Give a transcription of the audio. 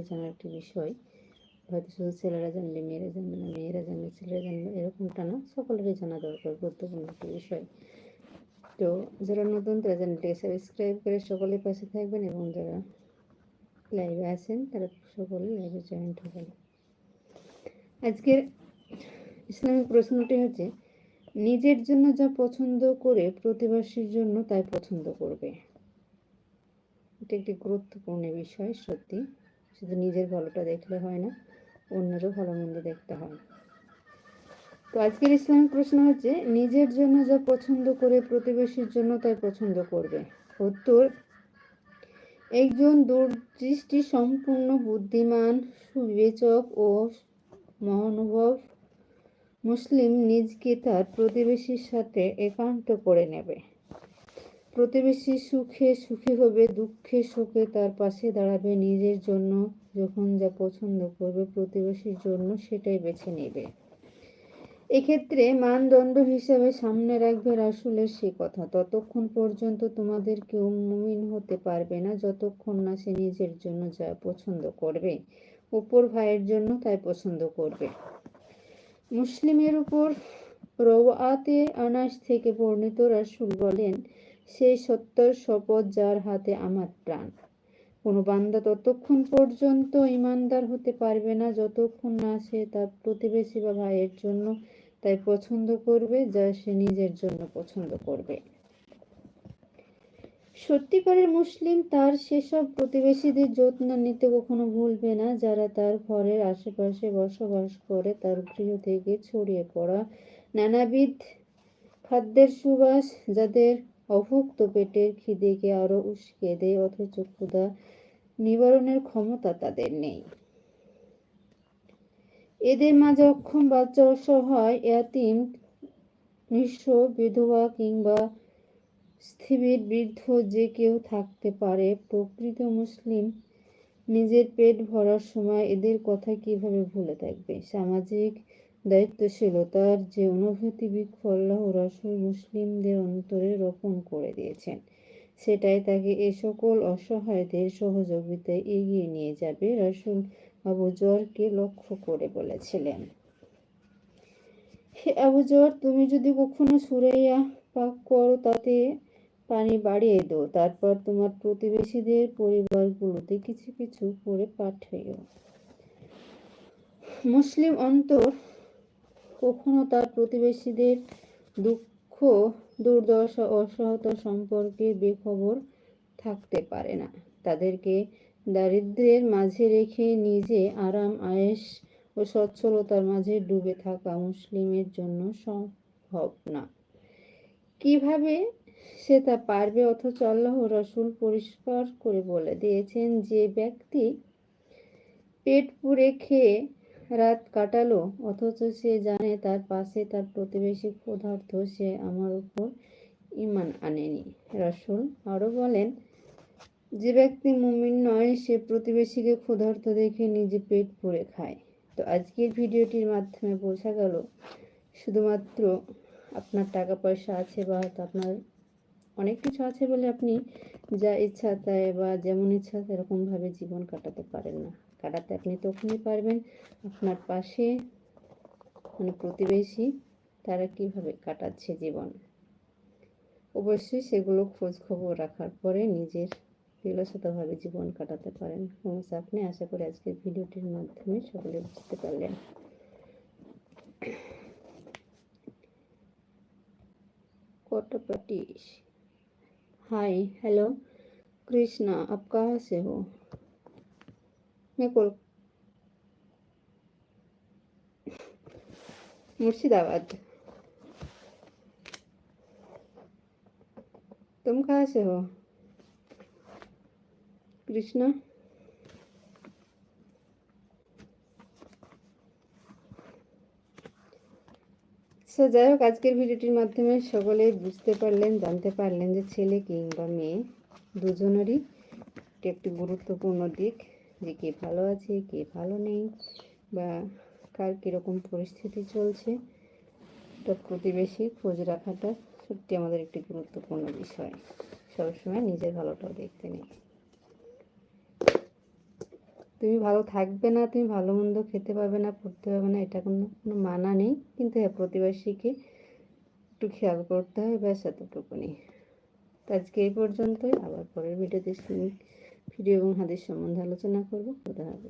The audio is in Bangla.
সকলেরই জানার একটি বিষয়। হয়তো শুধু ছেলেরা জানলে, মেয়েরা জানবে না, মেয়েরা জানলে, ছেলেরা জানবে এরকমটা না। সকলেরই জানা দরকার, গুরুত্বপূর্ণ একটি বিষয়। তো যারা নতুন, তারা চ্যানেলটিকে সাবস্ক্রাইব করে সকলের পাশে থাকবেন এবং যারা লাইভে আছেন, তারা সকলে লাইভে জয়েন্ট হবেন। আজকের ইসলামিক প্রশ্নটি হচ্ছে, নিজের জন্য যা পছন্দ করে প্রতিবেশীর জন্য তাই পছন্দ করবে। এটা একটি গুরুত্বপূর্ণ বিষয়, সত্যি। শুধু নিজের ভালোটা দেখলে হয় না, অন্যেরও ভালো মন্দ দেখতে হয়। তো আজকের ইসলামিক প্রশ্ন হচ্ছে, নিজের জন্য যা পছন্দ করে প্রতিবেশীর জন্য তাই পছন্দ করবে। উত্তর, একজন দূরদৃষ্টি সম্পূর্ণ বুদ্ধিমান, সুবিবেচক ও মহানুভব মুসলিম নিজকে তার প্রতিবেশীর সাথে একান্ত করে নেবে। প্রতিবেশী সুখে সুখী হবে, দুঃখে সুখে তার পাশে দাঁড়াবে, নিজের জন্য যখন যা পছন্দ করবে, প্রতিবেশীর জন্য সেটাই বেছে নেবে। এক্ষেত্রে মানদণ্ড হিসেবে সামনে রাখবে রাসুলের সে কথা। ততক্ষণ পর্যন্ত তোমাদের কেউ মুমিন হতে পারবে না, যতক্ষণ না সে নিজের জন্য যা পছন্দ করবে, উপর ভাইয়ের জন্য তাই পছন্দ করবে। মুসলিমের উপর রওয়াতে আনাস থেকে বর্ণিত রাসুল বলেন সেই সত্যর শপথ যার হাতে আমার প্রাণ। কোনো বান্দা ততক্ষণ পর্যন্ত ইমানদার হতে পারবে না, যতক্ষণ না সে তার প্রতিবেশী বা ভাইয়ের জন্য তাই পছন্দ করবে, যা সে নিজের জন্য পছন্দ করবে। সত্যিকারের মুসলিম তার সেসব প্রতিবেশীদের যত্ন নিতে কখনো ভুলবে না, যারা তার ঘরের আশেপাশে বসবাস করে, তার গৃহ থেকে ছড়িয়ে পড়া নানাবিধ খাদ্যের সুবাস, যাদের অভুক্ত পেটের খিদেকে আরও উস্কে দেয়, অথচ ক্ষুধা নিবারণের ক্ষমতা তাদের নেই। এদের মাঝে অক্ষম বাচ্চা অসহায় এতিম, নিঃস্ব, বিধবা কিংবা স্থিবির বৃদ্ধ যে কেউ থাকতে পারে। প্রকৃত মুসলিম নিজের পেট ভরার সময় এদের কথা কীভাবে ভুলে থাকবে? সামাজিক দায়িত্বশীলতার যে অনুভূতি বৃক্ষ আল্লাহ রাসুল মুসলিমদের অন্তরে রোপণ করে দিয়েছেন। সেটাই তাকে এ সকল অসহায়দের সহযোগিতায় এগিয়ে নিয়ে যাবে, রাসুল আবু জরকে লক্ষ্য করে বলেছিলেন। হে আবু জর, তুমি যদি কখনো সুরাইয়া পাক করো, তাতে পানি বাড়িয়ে দাও, তারপর তোমার প্রতিবেশীদের পরিবারগুলোতে কিছু কিছু করে পাঠিও মুসলিম অন্তর কখনো তার প্রতিবেশীদের দুঃখ, দুর্দশা অসহতা সম্পর্কে বেখবর থাকতে পারে না। তাদেরকে দারিদ্র্যের মাঝে রেখে নিজে আরাম আয়েস ও সচ্ছলতার মাঝে ডুবে থাকা মুসলিমের জন্য সম্ভব না। কীভাবে সে তা পারবে অথচ আল্লাহ রসুল পরিষ্কার করে বলে দিয়েছেন যে ব্যক্তি পেট পুড়ে খেয়ে রাত কাটালো, অথচ সে জানে তার পাশে তার প্রতিবেশী ক্ষুধার্ত, সে আমার উপর ইমান আনেনি। রসুল আরও বলেন, যে ব্যক্তি মুমিন নয়, সে প্রতিবেশীকে ক্ষুধার্ত দেখে নিজে পেট পুড়ে খায়। তো আজকের ভিডিওটির মাধ্যমে বোঝা গেল, শুধুমাত্র আপনার টাকা পয়সা আছে বা হয়তো আপনার অনেক কিছু আছে বলে আপনি যা ইচ্ছা তাই বা যেমন ইচ্ছা সেরকমভাবে জীবন কাটাতে পারেন না। কাটাতে আপনি তখনই পারবেন আপনার পাশে মানে প্রতিবেশী তারা কিভাবে কাটাচ্ছে জীবন অবশ্যই সেগুলো খোঁজ খবর রাখার পরে নিজের বিলসতভাবে জীবন কাটাতে পারেন সমস্যা আপনি আশা করি আজকের ভিডিওটির মাধ্যমে সকলে বুঝতে পারলেন कोटपटीश हाय हेलो कृष्णा आप कहाँ से हो मैं कोल मुर्शिदाबाद तुम कहाँ से हो कृष्णा সো যাই হোক আজকের ভিডিওটির মাধ্যমে সকলে বুঝতে পারলেন জানতে পারলেন যে ছেলে কিংবা মেয়ে দুজনেরই একটি গুরুত্বপূর্ণ দিক যে কে ভালো আছে, কে ভালো নেই, বা কার কীরকম পরিস্থিতি চলছে, তো প্রতিবেশী খোঁজ রাখাটা সত্যি আমাদের একটি গুরুত্বপূর্ণ বিষয়। সবসময় নিজের ভালোটাও দেখতে নেই। তুমি ভালো থাকবে না, তুমি ভালো মন্দ খেতে পারবে না, পড়তে পারবে না, এটা কোনো কোনো মানা নেই। কিন্তু হ্যাঁ প্রতিবেশীকে একটু খেয়াল করতে হয়, ব্যাস এতটুকুনি। আজকে এই পর্যন্তই। আবার পরের ভিডিওতে ভিডিও এবং হাদিস সম্বন্ধে আলোচনা করব। হাফেজ।